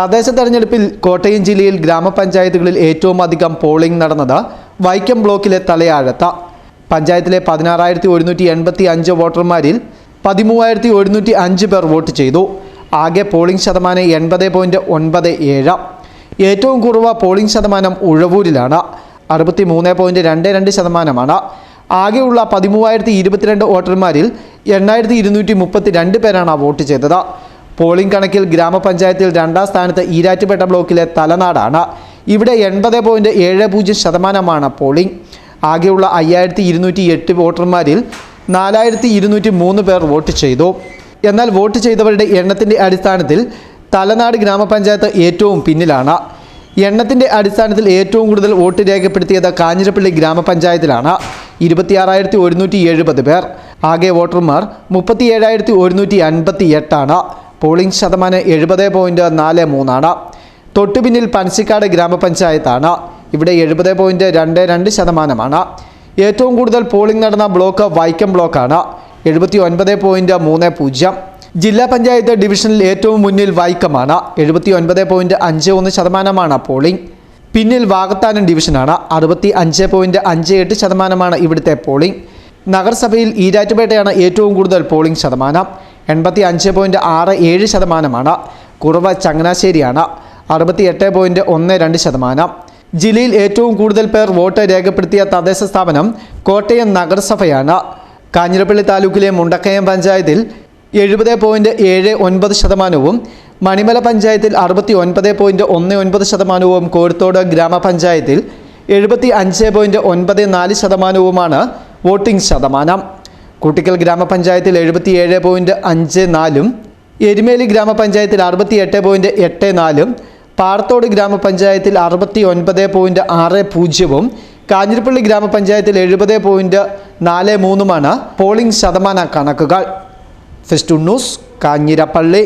തദ്ദേശ തെരഞ്ഞെടുപ്പിൽ കോട്ടയം ജില്ലയിൽ ഗ്രാമപഞ്ചായത്തുകളിൽ ഏറ്റവും അധികം പോളിംഗ് നടന്നത് വൈക്കം ബ്ലോക്കിലെ തലയാഴത്ത. പഞ്ചായത്തിലെ പതിനാറായിരത്തി ഒരുന്നൂറ്റി എൺപത്തി അഞ്ച് വോട്ടർമാരിൽ പതിമൂവായിരത്തി ഒരുന്നൂറ്റി അഞ്ച് പേർ വോട്ട് ചെയ്തു. ആകെ പോളിംഗ് ശതമാനം എൺപത് പോയിന്റ് ഒൻപത് ഏഴ്. ഏറ്റവും കുറവ് പോളിംഗ് ശതമാനം ഉഴവൂരിലാണ്. അറുപത്തി മൂന്ന് പോയിന്റ് രണ്ട് രണ്ട് ശതമാനമാണ്. ആകെയുള്ള പതിമൂവായിരത്തി ഇരുപത്തിരണ്ട് വോട്ടർമാരിൽ എണ്ണായിരത്തി ഇരുന്നൂറ്റി മുപ്പത്തി രണ്ട് പേരാണ് വോട്ട് ചെയ്തത്. പോളിംഗ് കണക്കിൽ ഗ്രാമപഞ്ചായത്തിൽ രണ്ടാം സ്ഥാനത്ത് ഈരാറ്റുപേട്ട ബ്ലോക്കിലെ തലനാടാണ്. ഇവിടെ എൺപത് പോയിന്റ് ഏഴ് പൂജ്യം ശതമാനമാണ് പോളിംഗ്. ആകെയുള്ള അയ്യായിരത്തി ഇരുന്നൂറ്റി എട്ട് വോട്ടർമാരിൽ നാലായിരത്തി ഇരുന്നൂറ്റി മൂന്ന് പേർ വോട്ട് ചെയ്തു. എന്നാൽ വോട്ട് ചെയ്തവരുടെ എണ്ണത്തിന്റെ അടിസ്ഥാനത്തിൽ തലനാട് ഗ്രാമപഞ്ചായത്ത് ഏറ്റവും പിന്നിലാണ്. എണ്ണത്തിന്റെ അടിസ്ഥാനത്തിൽ ഏറ്റവും കൂടുതൽ വോട്ട് രേഖപ്പെടുത്തിയത് കാഞ്ഞിരപ്പള്ളി ഗ്രാമപഞ്ചായത്തിലാണ്. ഇരുപത്തിയാറായിരത്തി ഒരുന്നൂറ്റി എഴുപത് പേർ. ആകെ വോട്ടർമാർ മുപ്പത്തി ഏഴായിരത്തി ഒരുന്നൂറ്റി അൻപത്തി എട്ടാണ് പോളിംഗ് ശതമാനം എഴുപത് പോയിന്റ് നാല് മൂന്നാണ്. തൊട്ടുപിന്നിൽ പനച്ചിക്കാട് ഗ്രാമപഞ്ചായത്താണ്. ഇവിടെ എഴുപത് പോയിന്റ് രണ്ട് രണ്ട് ശതമാനമാണ്. ഏറ്റവും കൂടുതൽ പോളിംഗ് നടന്ന ബ്ലോക്ക് വൈക്കം ബ്ലോക്കാണ്. എഴുപത്തി ഒൻപത് പോയിന്റ് മൂന്ന് പൂജ്യം. ജില്ലാ പഞ്ചായത്ത് ഡിവിഷനിൽ ഏറ്റവും മുന്നിൽ വൈക്കമാണ്. എഴുപത്തി ഒൻപത് പോയിന്റ് അഞ്ച് ഒന്ന് ശതമാനമാണ് പോളിംഗ്. പിന്നിൽ വാകത്താനം ഡിവിഷനാണ്. അറുപത്തി അഞ്ച് പോയിന്റ് അഞ്ച് എട്ട് ശതമാനമാണ് ഇവിടുത്തെ പോളിംഗ്. നഗരസഭയിൽ ഈരാറ്റുപേട്ടയാണ് ഏറ്റവും കൂടുതൽ പോളിംഗ് ശതമാനം. എൺപത്തി അഞ്ച് പോയിന്റ് ആറ് ഏഴ് ശതമാനമാണ്. കുറവ് ചങ്ങനാശ്ശേരിയാണ്. അറുപത്തി എട്ട് പോയിന്റ് ഒന്ന് രണ്ട് ശതമാനം. ജില്ലയിൽ ഏറ്റവും കൂടുതൽ പേർ വോട്ട് രേഖപ്പെടുത്തിയ തദ്ദേശ സ്ഥാപനം കോട്ടയം നഗരസഭയാണ്. കാഞ്ഞിരപ്പള്ളി താലൂക്കിലെ മുണ്ടക്കയം പഞ്ചായത്തിൽ എഴുപത് പോയിന്റ് ഏഴ് ഒൻപത് ശതമാനവും മണിമല പഞ്ചായത്തിൽ അറുപത്തി ഒൻപത് പോയിന്റ് ഒന്ന് ഒൻപത് ശതമാനവും കോഴിത്തോട് ഗ്രാമപഞ്ചായത്തിൽ എഴുപത്തി അഞ്ച് പോയിന്റ് ഒൻപത് നാല് ശതമാനവുമാണ് വോട്ടിംഗ് ശതമാനം. കുട്ടിക്കൽ ഗ്രാമപഞ്ചായത്തിൽ എഴുപത്തി ഏഴ് പോയിന്റ് അഞ്ച് നാലും എരുമേലി ഗ്രാമപഞ്ചായത്തിൽ അറുപത്തി എട്ട് പോയിന്റ് എട്ട് നാലും പാറത്തോട് ഗ്രാമപഞ്ചായത്തിൽ അറുപത്തി ഒൻപത് പോയിന്റ് ആറ് പൂജ്യവും കാഞ്ഞിരപ്പള്ളി ഗ്രാമപഞ്ചായത്തിൽ എഴുപത് പോയിന്റ് നാല് മൂന്നുമാണ് പോളിംഗ് ശതമാന കണക്കുകൾ. Fest news Kanjirappally.